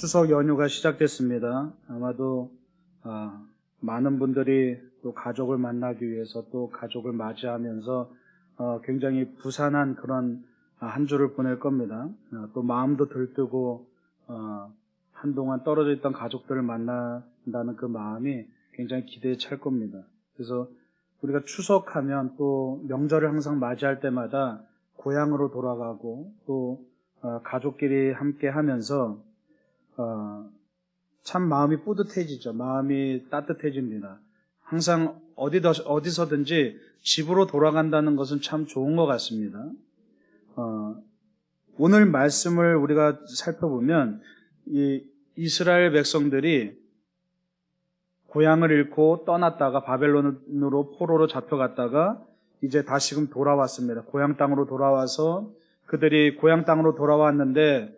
추석 연휴가 시작됐습니다. 아마도 아, 많은 분들이 또 가족을 만나기 위해서 또 가족을 맞이하면서 어, 굉장히 부산한 그런 아, 한 주를 보낼 겁니다. 어, 또 마음도 들뜨고 어, 한동안 떨어져 있던 가족들을 만난다는 그 마음이 굉장히 기대에 찰 겁니다. 그래서 우리가 추석하면 또 명절을 항상 맞이할 때마다 고향으로 돌아가고 또 어, 가족끼리 함께 하면서 어, 참 마음이 뿌듯해지죠. 마음이 따뜻해집니다. 항상 어디더, 어디서든지 집으로 돌아간다는 것은 참 좋은 것 같습니다. 어, 오늘 말씀을 우리가 살펴보면 이 이스라엘 백성들이 고향을 잃고 떠났다가 바벨론으로 포로로 잡혀갔다가 이제 다시금 돌아왔습니다. 고향 땅으로 돌아와서 그들이 고향 땅으로 돌아왔는데 어,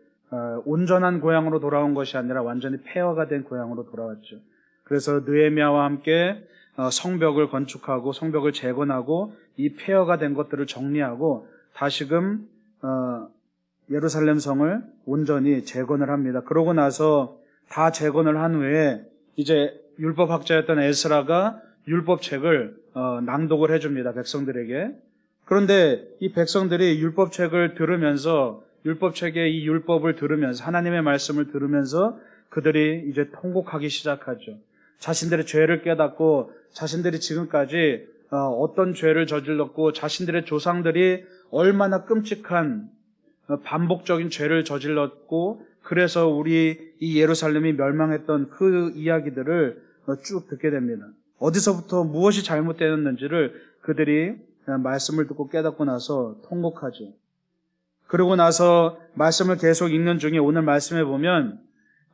온전한 고향으로 돌아온 것이 아니라 완전히 폐허가 된 고향으로 돌아왔죠. 그래서 느에미아와 함께 어, 성벽을 건축하고 성벽을 재건하고 이 폐허가 된 것들을 정리하고 다시금 어, 예루살렘 성을 온전히 재건을 합니다. 그러고 나서 다 재건을 한 후에 이제 율법 학자였던 에스라가 율법책을 어, 낭독을 해줍니다. 백성들에게. 그런데 이 백성들이 율법책을 들으면서 율법 책의 이 율법을 들으면서 하나님의 말씀을 들으면서 그들이 이제 통곡하기 시작하죠. 자신들의 죄를 깨닫고 자신들이 지금까지 어, 어떤 죄를 저질렀고 자신들의 조상들이 얼마나 끔찍한 어, 반복적인 죄를 저질렀고 그래서 우리 이 예루살렘이 멸망했던 그 이야기들을 어, 쭉 듣게 됩니다. 어디서부터 무엇이 잘못되었는지를 그들이 말씀을 듣고 깨닫고 나서 통곡하죠. 그러고 나서 말씀을 계속 읽는 중에 오늘 말씀에 보면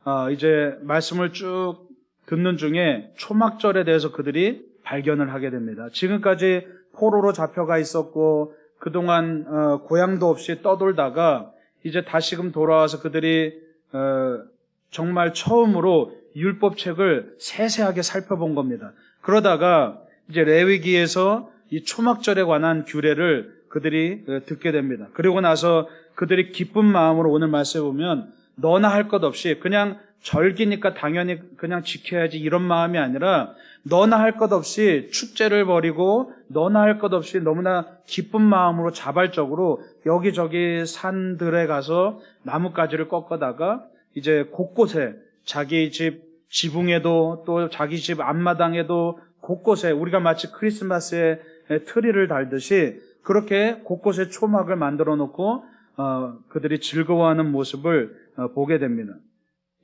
어, 이제 말씀을 쭉 듣는 중에 초막절에 대해서 그들이 발견을 하게 됩니다. 지금까지 포로로 잡혀가 있었고 그동안 어, 고향도 없이 떠돌다가 이제 다시금 돌아와서 그들이 어, 정말 처음으로 율법책을 세세하게 살펴본 겁니다. 그러다가 이제 레위기에서 이 초막절에 관한 규례를 그들이 어, 듣게 됩니다. 그리고 나서 그들이 기쁜 마음으로 오늘 말씀해 보면 너나 할 것 없이 그냥 절기니까 당연히 그냥 지켜야지 이런 마음이 아니라 너나 할 것 없이 축제를 벌이고 너나 할 것 없이 너무나 기쁜 마음으로 자발적으로 여기저기 산들에 가서 나뭇가지를 꺾어다가 이제 곳곳에 자기 집 지붕에도 또 자기 집 앞마당에도 곳곳에 우리가 마치 크리스마스에 트리를 달듯이 그렇게 곳곳에 초막을 만들어 놓고 어, 그들이 즐거워하는 모습을 어, 보게 됩니다.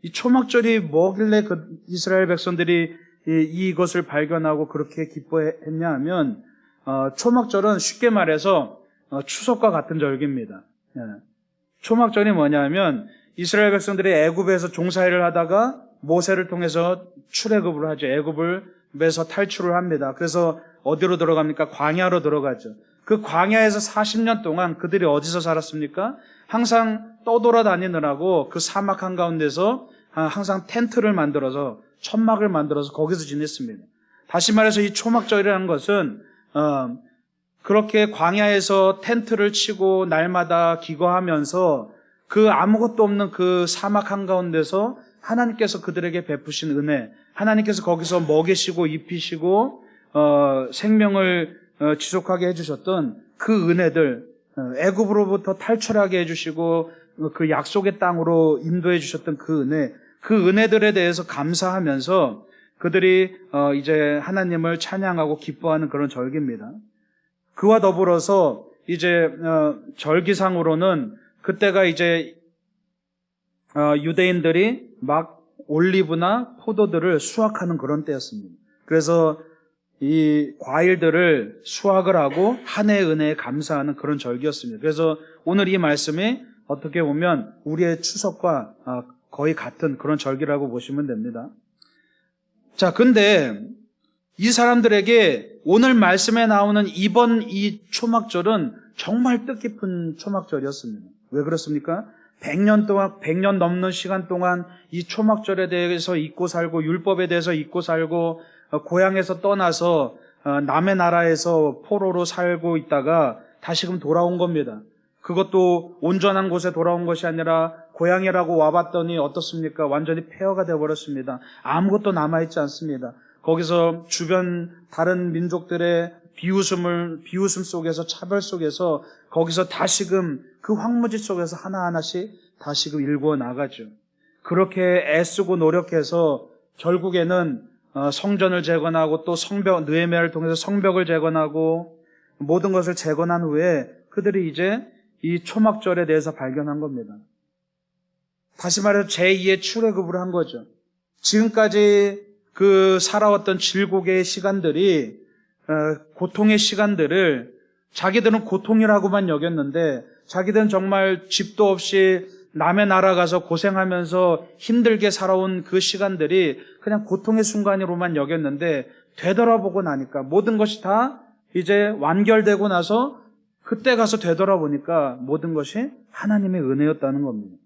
이 초막절이 뭐길래 그 이스라엘 백성들이 이, 것을 발견하고 그렇게 기뻐했냐 하면 어, 초막절은 쉽게 말해서 어, 추석과 같은 절기입니다. 예. 초막절이 뭐냐면 이스라엘 백성들이 애굽에서 종사일을 하다가 모세를 통해서 출애굽을 하죠. 애굽을 에서 탈출을 합니다. 그래서 어디로 들어갑니까? 광야로 들어가죠. 그 광야에서 40년 동안 그들이 어디서 살았습니까? 항상 떠돌아다니느라고 그 사막 한가운데서 항상 텐트를 만들어서 천막을 만들어서 거기서 지냈습니다. 다시 말해서 이 초막절이라는 것은 어, 그렇게 광야에서 텐트를 치고 날마다 기거하면서 그 아무것도 없는 그 사막 한가운데서 하나님께서 그들에게 베푸신 은혜, 하나님께서 거기서 먹이시고 입히시고 어, 생명을 어, 지속하게 해주셨던 그 은혜들, 어, 애굽으로부터 탈출하게 해주시고 어, 그 약속의 땅으로 인도해 주셨던 그 은혜, 그 은혜들에 대해서 감사하면서 그들이 이제 하나님을 찬양하고 기뻐하는 그런 절기입니다. 그와 더불어서 이제 절기상으로는 그때가 이제 유대인들이 막 올리브나 포도들을 수확하는 그런 때였습니다. 그래서 이 과일들을 수확을 하고 한 해의 은혜에 감사하는 그런 절기였습니다. 그래서 오늘 이 말씀이 어떻게 보면 우리의 추석과 아, 거의 같은 그런 절기라고 보시면 됩니다. 자, 근데 이 사람들에게 오늘 말씀에 나오는 이번 이 초막절은 정말 뜻깊은 초막절이었습니다. 왜 그렇습니까? 100년 동안, 100년 넘는 시간 동안 이 초막절에 대해서 잊고 살고, 율법에 대해서 잊고 살고, 어, 고향에서 떠나서 어, 남의 나라에서 포로로 살고 있다가 다시금 돌아온 겁니다. 그것도 온전한 곳에 돌아온 것이 아니라 고향이라고 와봤더니 어떻습니까? 완전히 폐허가 되어버렸습니다. 아무것도 남아있지 않습니다. 거기서 주변 다른 민족들의 비웃음을, 비웃음 속에서 차별 속에서 거기서 다시금 그 황무지 속에서 하나하나씩 다시금 일구어 나가죠. 그렇게 애쓰고 노력해서 결국에는 어, 성전을 재건하고 또 성벽, 느헤미야를 통해서 성벽을 재건하고 모든 것을 재건한 후에 그들이 이제 이 초막절에 대해서 발견한 겁니다. 다시 말해서 제2의 출애굽을 한 거죠. 지금까지 그 살아왔던 질곡의 시간들이 어, 고통의 시간들을 자기들은 고통이라고만 여겼는데 자기들은 정말 집도 없이 남의 나라 가서 고생하면서 힘들게 살아온 그 시간들이 그냥 고통의 순간으로만 여겼는데 되돌아보고 나니까 모든 것이 다 이제 완결되고 나서 그때 가서 되돌아보니까 모든 것이 하나님의 은혜였다는 겁니다.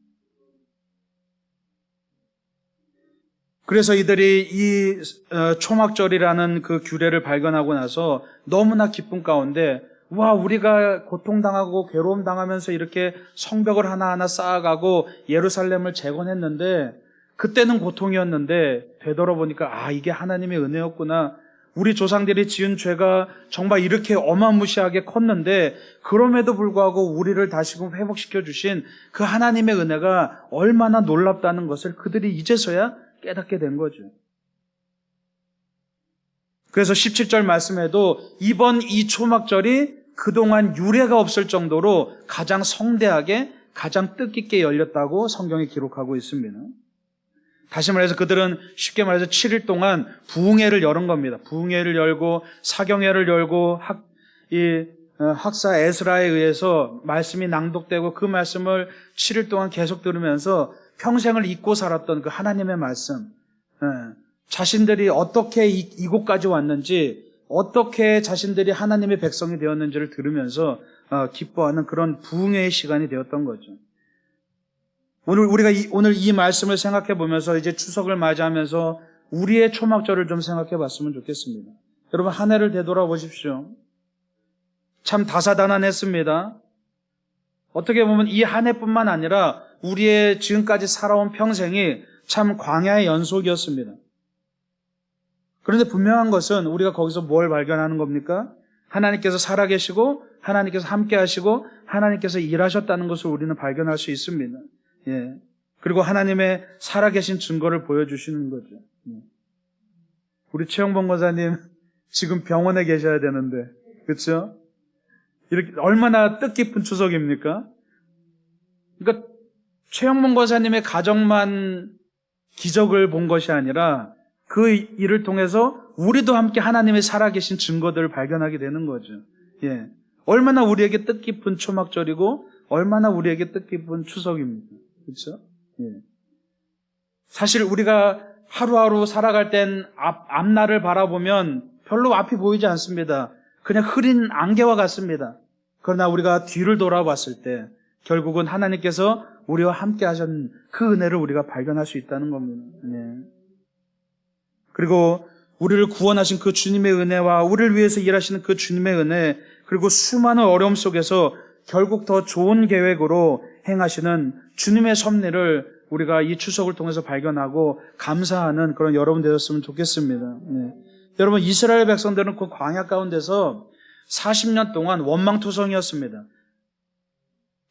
그래서 이들이 이 어, 초막절이라는 그 규례를 발견하고 나서 너무나 기쁨 가운데 와 우리가 고통당하고 괴로움 당하면서 이렇게 성벽을 하나하나 쌓아가고 예루살렘을 재건했는데 그때는 고통이었는데 되돌아보니까 아 이게 하나님의 은혜였구나 우리 조상들이 지은 죄가 정말 이렇게 어마무시하게 컸는데 그럼에도 불구하고 우리를 다시금 회복시켜 주신 그 하나님의 은혜가 얼마나 놀랍다는 것을 그들이 이제서야 깨닫게 된 거죠. 그래서 17절 말씀에도 이번 이 초막절이 그동안 유례가 없을 정도로 가장 성대하게 가장 뜻깊게 열렸다고 성경이 기록하고 있습니다. 다시 말해서 그들은 쉽게 말해서 7일 동안 부흥회를 열은 겁니다. 부흥회를 열고 사경회를 열고 학, 이 어, 학사 에스라에 의해서 말씀이 낭독되고 그 말씀을 7일 동안 계속 들으면서 평생을 잊고 살았던 그 하나님의 말씀, 예, 자신들이 어떻게 이, 이곳까지 왔는지, 어떻게 자신들이 하나님의 백성이 되었는지를 들으면서 어, 기뻐하는 그런 부흥의 시간이 되었던 거죠. 오늘 우리가 이, 오늘 이 말씀을 생각해 보면서 이제 추석을 맞이하면서 우리의 초막절을 좀 생각해 봤으면 좋겠습니다. 여러분 한 해를 되돌아보십시오. 참 다사다난했습니다. 어떻게 보면 이 한 해뿐만 아니라 우리의 지금까지 살아온 평생이 참 광야의 연속이었습니다. 그런데 분명한 것은 우리가 거기서 뭘 발견하는 겁니까? 하나님께서 살아계시고 하나님께서 함께 하시고 하나님께서 일하셨다는 것을 우리는 발견할 수 있습니다. 예. 그리고 하나님의 살아계신 증거를 보여주시는 거죠. 예. 우리 최영범 권사님 지금 병원에 계셔야 되는데, 그렇죠? 이렇게 얼마나 뜻깊은 추석입니까? 그러니까 최영문 권사님의 가정만 기적을 본 것이 아니라 그 일을 통해서 우리도 함께 하나님의 살아계신 증거들을 발견하게 되는 거죠. 예. 얼마나 우리에게 뜻깊은 초막절이고 얼마나 우리에게 뜻깊은 추석입니다. 그렇죠? 예. 사실 우리가 하루하루 살아갈 땐 앞, 앞날을 바라보면 별로 앞이 보이지 않습니다. 그냥 흐린 안개와 같습니다. 그러나 우리가 뒤를 돌아봤을 때 결국은 하나님께서 우리와 함께 하신 그 은혜를 우리가 발견할 수 있다는 겁니다. 네. 그리고 우리를 구원하신 그 주님의 은혜와 우리를 위해서 일하시는 그 주님의 은혜, 그리고 수많은 어려움 속에서 결국 더 좋은 계획으로 행하시는 주님의 섭리를 우리가 이 추석을 통해서 발견하고 감사하는 그런 여러분 되었으면 좋겠습니다. 네. 여러분 이스라엘 백성들은 그 광야 가운데서 40년 동안 원망투성이었습니다.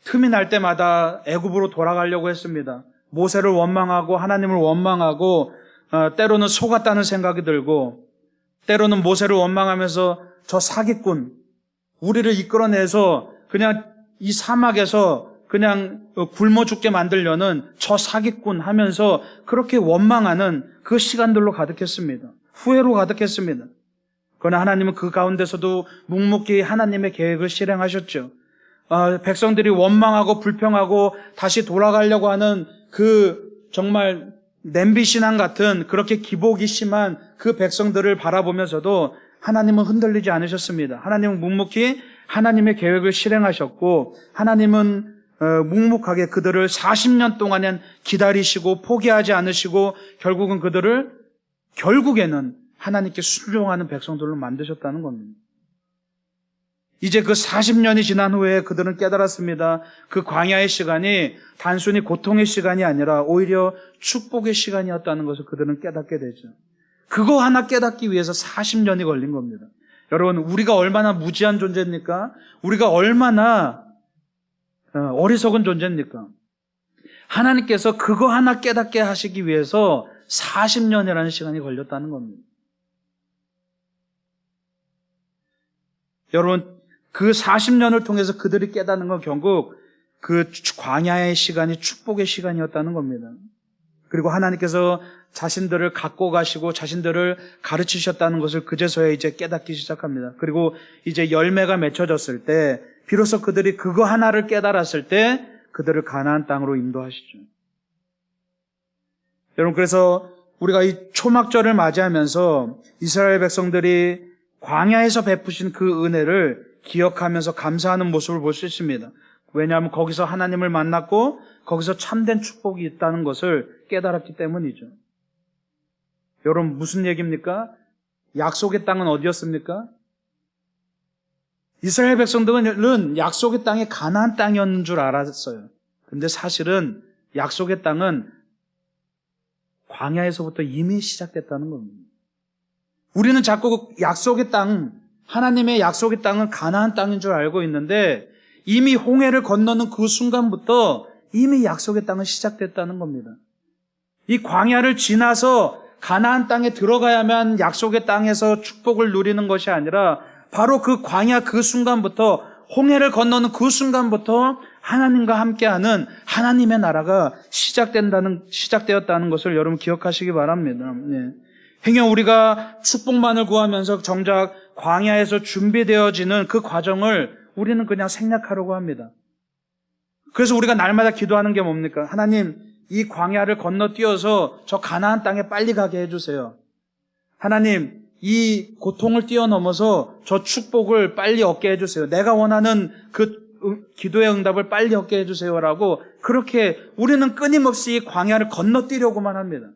틈이 날 때마다 애굽으로 돌아가려고 했습니다. 모세를 원망하고 하나님을 원망하고 어, 때로는 속았다는 생각이 들고 때로는 모세를 원망하면서 저 사기꾼 우리를 이끌어내서 그냥 이 사막에서 그냥 굶어 죽게 만들려는 저 사기꾼 하면서 그렇게 원망하는 그 시간들로 가득했습니다. 후회로 가득했습니다. 그러나 하나님은 그 가운데서도 묵묵히 하나님의 계획을 실행하셨죠. 어, 백성들이 원망하고 불평하고 다시 돌아가려고 하는 그 정말 냄비 신앙 같은 그렇게 기복이 심한 그 백성들을 바라보면서도 하나님은 흔들리지 않으셨습니다. 하나님은 묵묵히 하나님의 계획을 실행하셨고 하나님은 어, 묵묵하게 그들을 40년 동안은 기다리시고 포기하지 않으시고 결국은 그들을 결국에는 하나님께 순종하는 백성들로 만드셨다는 겁니다. 이제 그 40년이 지난 후에 그들은 깨달았습니다. 그 광야의 시간이 단순히 고통의 시간이 아니라 오히려 축복의 시간이었다는 것을 그들은 깨닫게 되죠. 그거 하나 깨닫기 위해서 40년이 걸린 겁니다. 여러분, 우리가 얼마나 무지한 존재입니까? 우리가 얼마나 어, 어리석은 존재입니까? 하나님께서 그거 하나 깨닫게 하시기 위해서 40년이라는 시간이 걸렸다는 겁니다. 여러분, 그 40년을 통해서 그들이 깨닫는 건 결국 그 광야의 시간이 축복의 시간이었다는 겁니다. 그리고 하나님께서 자신들을 갖고 가시고 자신들을 가르치셨다는 것을 그제서야 이제 깨닫기 시작합니다. 그리고 이제 열매가 맺혀졌을 때 비로소 그들이 그거 하나를 깨달았을 때 그들을 가나안 땅으로 인도하시죠. 여러분 그래서 우리가 이 초막절을 맞이하면서 이스라엘 백성들이 광야에서 베푸신 그 은혜를 기억하면서 감사하는 모습을 볼 수 있습니다. 왜냐하면 거기서 하나님을 만났고 거기서 참된 축복이 있다는 것을 깨달았기 때문이죠. 여러분 무슨 얘기입니까? 약속의 땅은 어디였습니까? 이스라엘 백성들은 약속의 땅이 가나안 땅이었는 줄 알았어요. 근데 사실은 약속의 땅은 광야에서부터 이미 시작됐다는 겁니다. 우리는 자꾸 약속의 땅, 하나님의 약속의 땅은 가나안 땅인 줄 알고 있는데 이미 홍해를 건너는 그 순간부터 이미 약속의 땅은 시작됐다는 겁니다. 이 광야를 지나서 가나안 땅에 들어가야만 약속의 땅에서 축복을 누리는 것이 아니라 바로 그 광야 그 순간부터 홍해를 건너는 그 순간부터 하나님과 함께하는 하나님의 나라가 시작된다는 시작되었다는 것을 여러분 기억하시기 바랍니다. 네. 행여 우리가 축복만을 구하면서 정작 광야에서 준비되어지는 그 과정을 우리는 그냥 생략하려고 합니다. 그래서 우리가 날마다 기도하는 게 뭡니까? 하나님, 이 광야를 건너뛰어서 저 가나안 땅에 빨리 가게 해주세요. 하나님, 이 고통을 뛰어넘어서 저 축복을 빨리 얻게 해주세요. 내가 원하는 그 기도의 응답을 빨리 얻게 해주세요라고 그렇게 우리는 끊임없이 이 광야를 건너뛰려고만 합니다.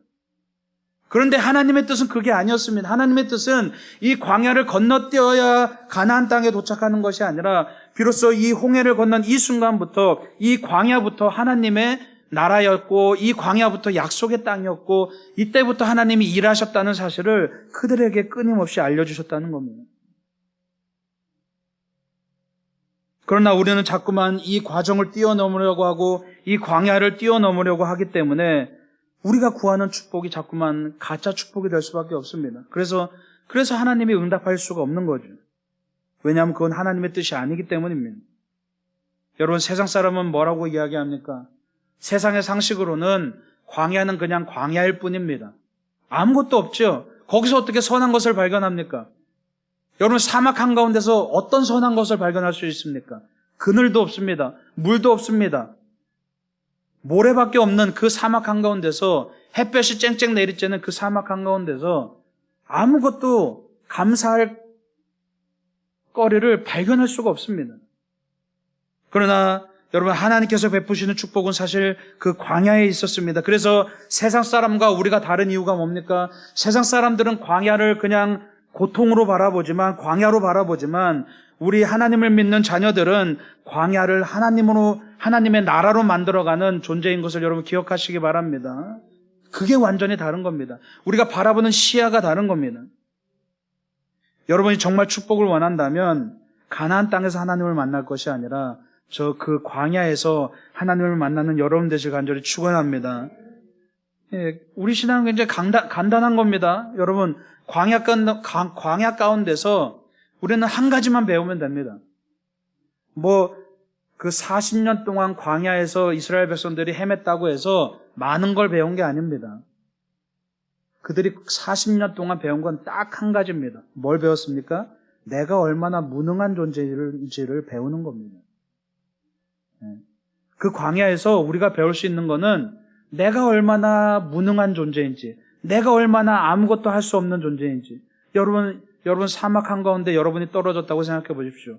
그런데 하나님의 뜻은 그게 아니었습니다. 하나님의 뜻은 이 광야를 건너뛰어야 가나안 땅에 도착하는 것이 아니라 비로소 이 홍해를 건넌 이 순간부터 이 광야부터 하나님의 나라였고 이 광야부터 약속의 땅이었고 이때부터 하나님이 일하셨다는 사실을 그들에게 끊임없이 알려주셨다는 겁니다. 그러나 우리는 자꾸만 이 과정을 뛰어넘으려고 하고 이 광야를 뛰어넘으려고 하기 때문에 우리가 구하는 축복이 자꾸만 가짜 축복이 될 수밖에 없습니다. 그래서 그래서 하나님이 응답할 수가 없는 거죠. 왜냐하면 그건 하나님의 뜻이 아니기 때문입니다. 여러분 세상 사람은 뭐라고 이야기합니까? 세상의 상식으로는 광야는 그냥 광야일 뿐입니다. 아무것도 없죠. 거기서 어떻게 선한 것을 발견합니까? 여러분 사막 한가운데서 어떤 선한 것을 발견할 수 있습니까? 그늘도 없습니다. 물도 없습니다. 모래밖에 없는 그 사막 한가운데서 햇볕이 쨍쨍 내리쬐는 그 사막 한가운데서 아무것도 감사할 거리를 발견할 수가 없습니다. 그러나 여러분 하나님께서 베푸시는 축복은 사실 그 광야에 있었습니다. 그래서 세상 사람과 우리가 다른 이유가 뭡니까? 세상 사람들은 광야를 그냥 고통으로 바라보지만 광야로 바라보지만 우리 하나님을 믿는 자녀들은 광야를 하나님으로 하나님의 나라로 만들어가는 존재인 것을 여러분 기억하시기 바랍니다. 그게 완전히 다른 겁니다. 우리가 바라보는 시야가 다른 겁니다. 여러분이 정말 축복을 원한다면 가나안 땅에서 하나님을 만날 것이 아니라 저 그 광야에서 하나님을 만나는 여러분 되실 간절히 축원합니다. 예, 우리 신앙은 굉장히 간단, 간단한 겁니다. 여러분 광야, 광야 가운데서 우리는 한 가지만 배우면 됩니다. 뭐, 그 40년 동안 광야에서 이스라엘 백성들이 헤맸다고 해서 많은 걸 배운 게 아닙니다. 그들이 40년 동안 배운 건 딱 한 가지입니다. 뭘 배웠습니까? 내가 얼마나 무능한 존재인지를 배우는 겁니다. 네. 그 광야에서 우리가 배울 수 있는 거는 내가 얼마나 무능한 존재인지, 내가 얼마나 아무것도 할 수 없는 존재인지. 여러분, 여러분 사막 한가운데 여러분이 떨어졌다고 생각해 보십시오.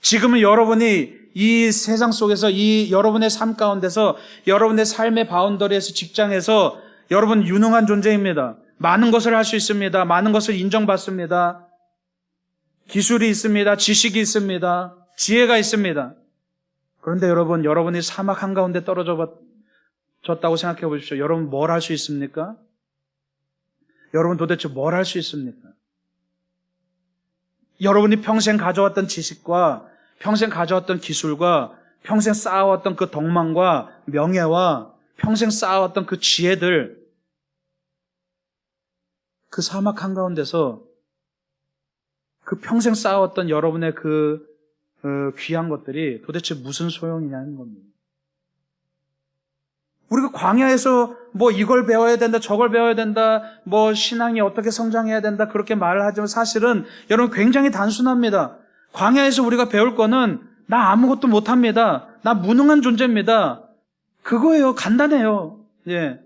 지금은 여러분이 이 세상 속에서 이 여러분의 삶 가운데서 여러분의 삶의 바운더리에서 직장에서 여러분 유능한 존재입니다. 많은 것을 할 수 있습니다. 많은 것을 인정받습니다. 기술이 있습니다. 지식이 있습니다. 지혜가 있습니다. 그런데 여러분, 여러분이 사막 한가운데 떨어져 졌다고 생각해 보십시오. 여러분 뭘 할 수 있습니까? 여러분 도대체 뭘 할 수 있습니까? 여러분이 평생 가져왔던 지식과 평생 가져왔던 기술과 평생 쌓아왔던 그 덕망과 명예와 평생 쌓아왔던 그 지혜들 그 사막 한가운데서 그 평생 쌓아왔던 여러분의 그 어, 귀한 것들이 도대체 무슨 소용이냐는 겁니다. 우리가 광야에서 뭐 이걸 배워야 된다, 저걸 배워야 된다, 뭐 신앙이 어떻게 성장해야 된다, 그렇게 말을 하지만 사실은 여러분 굉장히 단순합니다. 광야에서 우리가 배울 거는 나 아무것도 못합니다. 나 무능한 존재입니다. 그거예요. 간단해요. 예.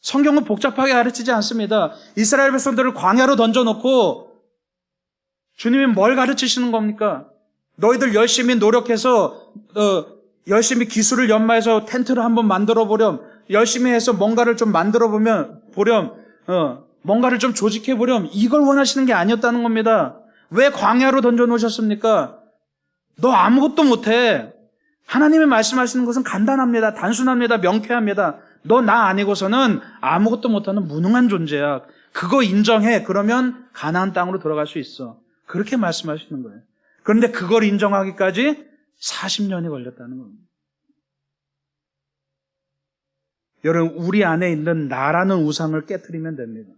성경은 복잡하게 가르치지 않습니다. 이스라엘 백성들을 광야로 던져놓고 주님이 뭘 가르치시는 겁니까? 너희들 열심히 노력해서 어, 열심히 기술을 연마해서 텐트를 한번 만들어 보렴. 열심히 해서 뭔가를 좀 만들어 보면 보렴. 어, 뭔가를 좀 조직해 보렴. 이걸 원하시는 게 아니었다는 겁니다. 왜 광야로 던져 놓으셨습니까? 너 아무것도 못해. 하나님이 말씀하시는 것은 간단합니다. 단순합니다. 명쾌합니다. 너 나 아니고서는 아무것도 못하는 무능한 존재야. 그거 인정해. 그러면 가나안 땅으로 들어갈 수 있어. 그렇게 말씀하시는 거예요. 그런데 그걸 인정하기까지 40년이 걸렸다는 겁니다. 여러분, 우리 안에 있는 나라는 우상을 깨뜨리면 됩니다.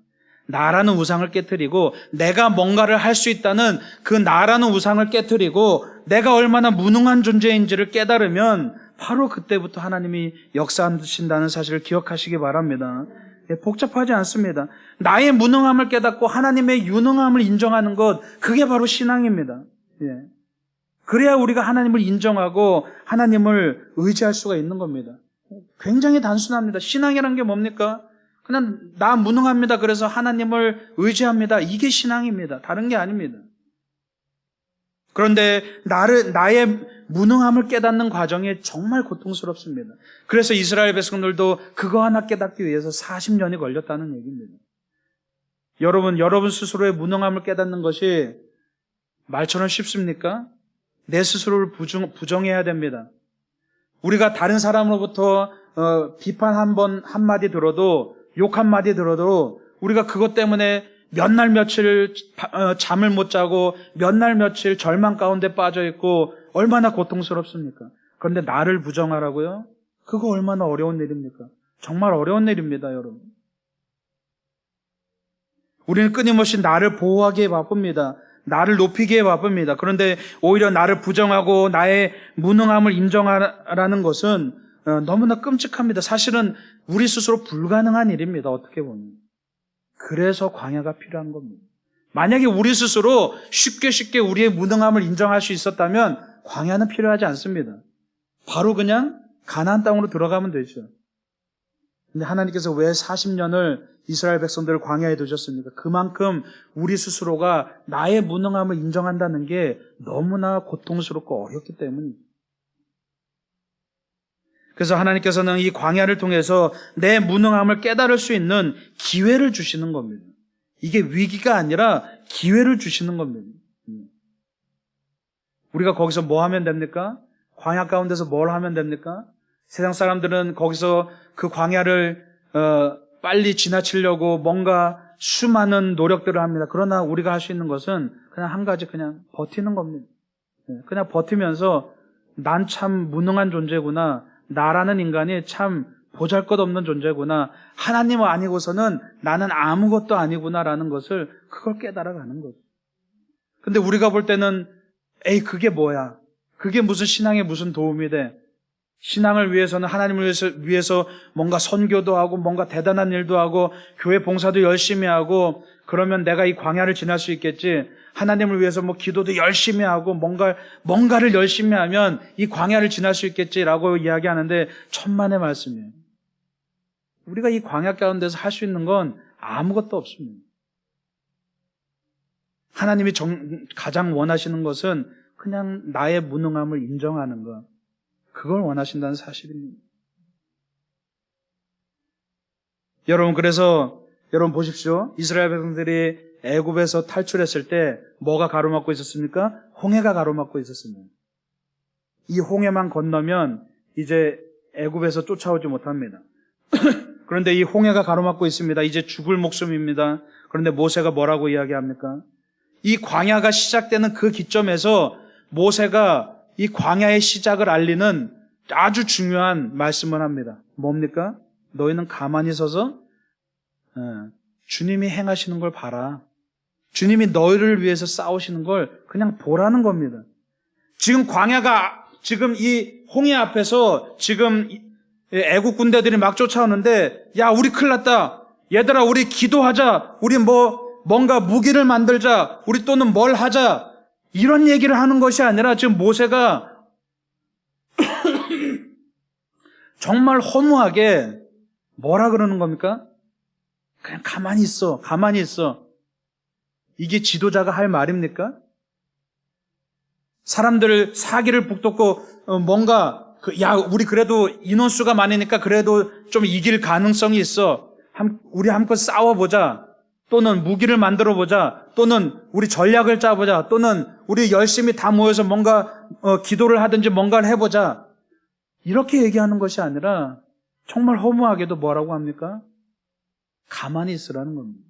나라는 우상을 깨뜨리고 내가 뭔가를 할 수 있다는 그 나라는 우상을 깨뜨리고 내가 얼마나 무능한 존재인지를 깨달으면 바로 그때부터 하나님이 역사하신다는 사실을 기억하시기 바랍니다. 예, 복잡하지 않습니다. 나의 무능함을 깨닫고 하나님의 유능함을 인정하는 것, 그게 바로 신앙입니다. 예. 그래야 우리가 하나님을 인정하고 하나님을 의지할 수가 있는 겁니다. 굉장히 단순합니다. 신앙이란 게 뭡니까? 그냥 나 무능합니다. 그래서 하나님을 의지합니다. 이게 신앙입니다. 다른 게 아닙니다. 그런데 나를 나의 무능함을 깨닫는 과정이 정말 고통스럽습니다. 그래서 이스라엘 백성들도 그거 하나 깨닫기 위해서 40년이 걸렸다는 얘기입니다. 여러분, 여러분 스스로의 무능함을 깨닫는 것이 말처럼 쉽습니까? 내 스스로를 부정, 부정해야 됩니다. 우리가 다른 사람으로부터 어, 비판 한 번 한마디 들어도 욕 한마디 들어도 우리가 그것 때문에 몇 날 며칠 어, 잠을 못 자고 몇 날 며칠 절망 가운데 빠져 있고 얼마나 고통스럽습니까? 그런데 나를 부정하라고요? 그거 얼마나 어려운 일입니까? 정말 어려운 일입니다, 여러분. 우리는 끊임없이 나를 보호하기에 바쁩니다. 나를 높이기에 바쁩니다. 그런데 오히려 나를 부정하고 나의 무능함을 인정하라는 것은 어, 너무나 끔찍합니다. 사실은 우리 스스로 불가능한 일입니다. 어떻게 보면. 그래서 광야가 필요한 겁니다. 만약에 우리 스스로 쉽게 쉽게 우리의 무능함을 인정할 수 있었다면 광야는 필요하지 않습니다. 바로 그냥 가나안 땅으로 들어가면 되죠. 근데 하나님께서 왜 40년을 이스라엘 백성들을 광야에 두셨습니까? 그만큼 우리 스스로가 나의 무능함을 인정한다는 게 너무나 고통스럽고 어렵기 때문입니다. 그래서 하나님께서는 이 광야를 통해서 내 무능함을 깨달을 수 있는 기회를 주시는 겁니다. 이게 위기가 아니라 기회를 주시는 겁니다. 우리가 거기서 뭐 하면 됩니까? 광야 가운데서 뭘 하면 됩니까? 세상 사람들은 거기서 그 광야를 어, 빨리 지나치려고 뭔가 수많은 노력들을 합니다. 그러나 우리가 할 수 있는 것은 그냥 한 가지 그냥 버티는 겁니다. 예, 그냥 버티면서 난 참 무능한 존재구나. 나라는 인간이 참 보잘 것 없는 존재구나. 하나님 아니고서는 나는 아무것도 아니구나라는 것을 그걸 깨달아가는 거죠. 근데 우리가 볼 때는 에이 그게 뭐야? 그게 무슨 신앙에 무슨 도움이 돼? 신앙을 위해서는 하나님을 위해서, 위해서 뭔가 선교도 하고 뭔가 대단한 일도 하고 교회 봉사도 열심히 하고 그러면 내가 이 광야를 지날 수 있겠지. 하나님을 위해서 뭐 기도도 열심히 하고 뭔가 뭔가를 열심히 하면 이 광야를 지날 수 있겠지라고 이야기하는데 천만의 말씀이에요. 우리가 이 광야 가운데서 할 수 있는 건 아무것도 없습니다. 하나님이 정, 가장 원하시는 것은 그냥 나의 무능함을 인정하는 것. 그걸 원하신다는 사실입니다. 여러분, 그래서 여러분 보십시오. 이스라엘 백성들이 애굽에서 탈출했을 때 뭐가 가로막고 있었습니까? 홍해가 가로막고 있었습니다. 이 홍해만 건너면 이제 애굽에서 쫓아오지 못합니다. 그런데 이 홍해가 가로막고 있습니다. 이제 죽을 목숨입니다. 그런데 모세가 뭐라고 이야기합니까? 이 광야가 시작되는 그 기점에서 모세가 이 광야의 시작을 알리는 아주 중요한 말씀을 합니다. 뭡니까? 너희는 가만히 서서 어, 주님이 행하시는 걸 봐라. 주님이 너희를 위해서 싸우시는 걸 그냥 보라는 겁니다. 지금 광야가 지금 이 홍해 앞에서 지금 애국 군대들이 막 쫓아오는데 야 우리 큰일 났다. 얘들아 우리 기도하자. 우리 뭐 뭔가 무기를 만들자. 우리 또는 뭘 하자. 이런 얘기를 하는 것이 아니라 지금 모세가 정말 허무하게 뭐라 그러는 겁니까? 그냥 가만히 있어. 가만히 있어. 이게 지도자가 할 말입니까? 사람들을 사기를 북돋고 어, 뭔가 그, 야 우리 그래도 인원수가 많으니까 그래도 좀 이길 가능성이 있어. 함- 우리 한껏 싸워보자. 또는 무기를 만들어 보자. 또는 우리 전략을 짜보자. 또는 우리 열심히 다 모여서 뭔가 어, 기도를 하든지 뭔가를 해보자. 이렇게 얘기하는 것이 아니라 정말 허무하게도 뭐라고 합니까? 가만히 있으라는 겁니다.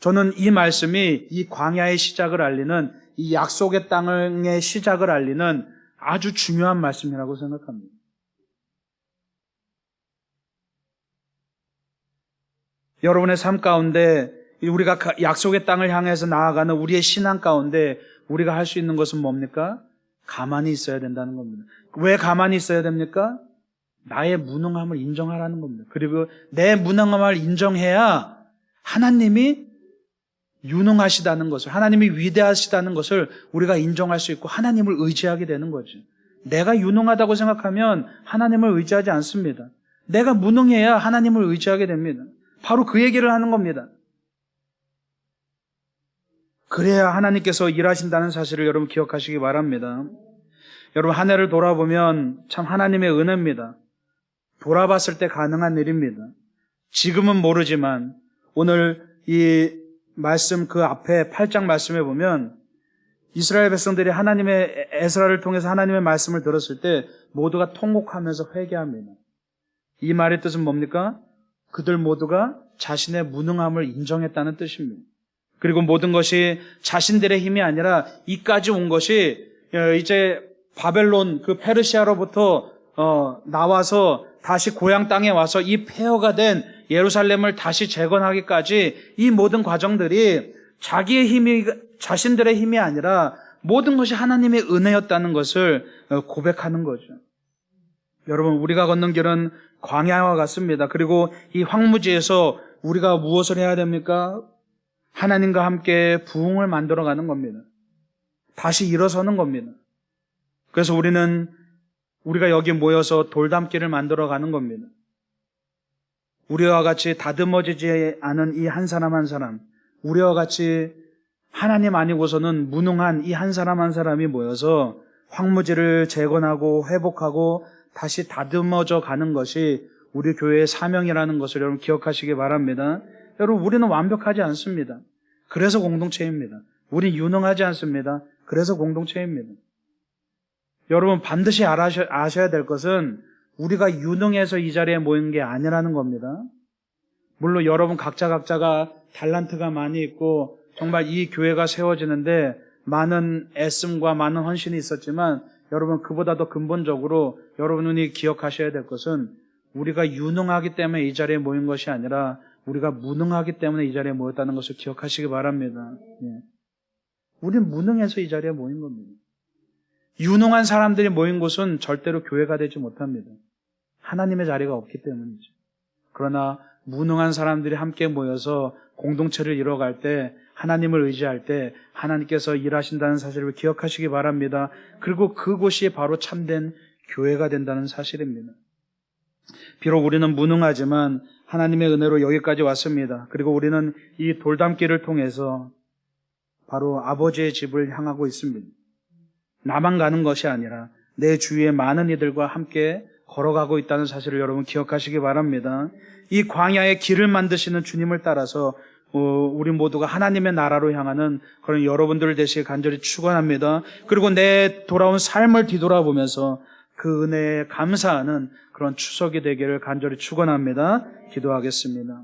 저는 이 말씀이 이 광야의 시작을 알리는 이 약속의 땅의 시작을 알리는 아주 중요한 말씀이라고 생각합니다. 여러분의 삶 가운데 우리가 가- 약속의 땅을 향해서 나아가는 우리의 신앙 가운데 우리가 할 수 있는 것은 뭡니까? 가만히 있어야 된다는 겁니다. 왜 가만히 있어야 됩니까? 나의 무능함을 인정하라는 겁니다. 그리고 내 무능함을 인정해야 하나님이 유능하시다는 것을, 하나님이 위대하시다는 것을 우리가 인정할 수 있고 하나님을 의지하게 되는 거죠. 내가 유능하다고 생각하면 하나님을 의지하지 않습니다. 내가 무능해야 하나님을 의지하게 됩니다. 바로 그 얘기를 하는 겁니다. 그래야 하나님께서 일하신다는 사실을 여러분 기억하시기 바랍니다. 여러분 한 해를 돌아보면 참 하나님의 은혜입니다. 돌아봤을 때 가능한 일입니다. 지금은 모르지만 오늘 이 말씀 그 앞에 8장 말씀에 보면 이스라엘 백성들이 하나님의 에스라를 통해서 하나님의 말씀을 들었을 때 모두가 통곡하면서 회개합니다. 이 말의 뜻은 뭡니까? 그들 모두가 자신의 무능함을 인정했다는 뜻입니다. 그리고 모든 것이 자신들의 힘이 아니라 이까지 온 것이 어, 이제 바벨론 그 페르시아로부터 어, 나와서 다시 고향 땅에 와서 이 폐허가 된 예루살렘을 다시 재건하기까지 이 모든 과정들이 자기의 힘이 자신들의 힘이 아니라 모든 것이 하나님의 은혜였다는 것을 어, 고백하는 거죠. 여러분 우리가 걷는 길은 광야와 같습니다. 그리고 이 황무지에서 우리가 무엇을 해야 됩니까? 하나님과 함께 부흥을 만들어 가는 겁니다. 다시 일어서는 겁니다. 그래서 우리는 우리가 여기 모여서 돌담길을 만들어 가는 겁니다. 우리와 같이 다듬어지지 않은 이 한 사람 한 사람, 우리와 같이 하나님 아니고서는 무능한 이 한 사람 한 사람이 모여서 황무지를 재건하고 회복하고 다시 다듬어져 가는 것이 우리 교회의 사명이라는 것을 여러분 기억하시기 바랍니다. 여러분, 우리는 완벽하지 않습니다. 그래서 공동체입니다. 우리 유능하지 않습니다. 그래서 공동체입니다. 여러분, 반드시 알아셔, 아셔야 될 것은 우리가 유능해서 이 자리에 모인 게 아니라는 겁니다. 물론 여러분 각자 각자가 달란트가 많이 있고 정말 이 교회가 세워지는데 많은 애씀과 많은 헌신이 있었지만 여러분 그보다 더 근본적으로 여러분이 기억하셔야 될 것은 우리가 유능하기 때문에 이 자리에 모인 것이 아니라 우리가 무능하기 때문에 이 자리에 모였다는 것을 기억하시기 바랍니다. 예. 우리는 무능해서 이 자리에 모인 겁니다. 유능한 사람들이 모인 곳은 절대로 교회가 되지 못합니다. 하나님의 자리가 없기 때문이죠. 그러나 무능한 사람들이 함께 모여서 공동체를 이뤄갈 때 하나님을 의지할 때 하나님께서 일하신다는 사실을 기억하시기 바랍니다. 그리고 그곳이 바로 참된 교회가 된다는 사실입니다. 비록 우리는 무능하지만 하나님의 은혜로 여기까지 왔습니다. 그리고 우리는 이 돌담길을 통해서 바로 아버지의 집을 향하고 있습니다. 나만 가는 것이 아니라 내 주위의 많은 이들과 함께 걸어가고 있다는 사실을 여러분 기억하시기 바랍니다. 이 광야의 길을 만드시는 주님을 따라서 어, 우리 모두가 하나님의 나라로 향하는 그런 여러분들을 대신 간절히 축원합니다. 그리고 내 돌아온 삶을 뒤돌아보면서 그 은혜에 감사하는 그런 추석이 되기를 간절히 축원합니다. 기도하겠습니다.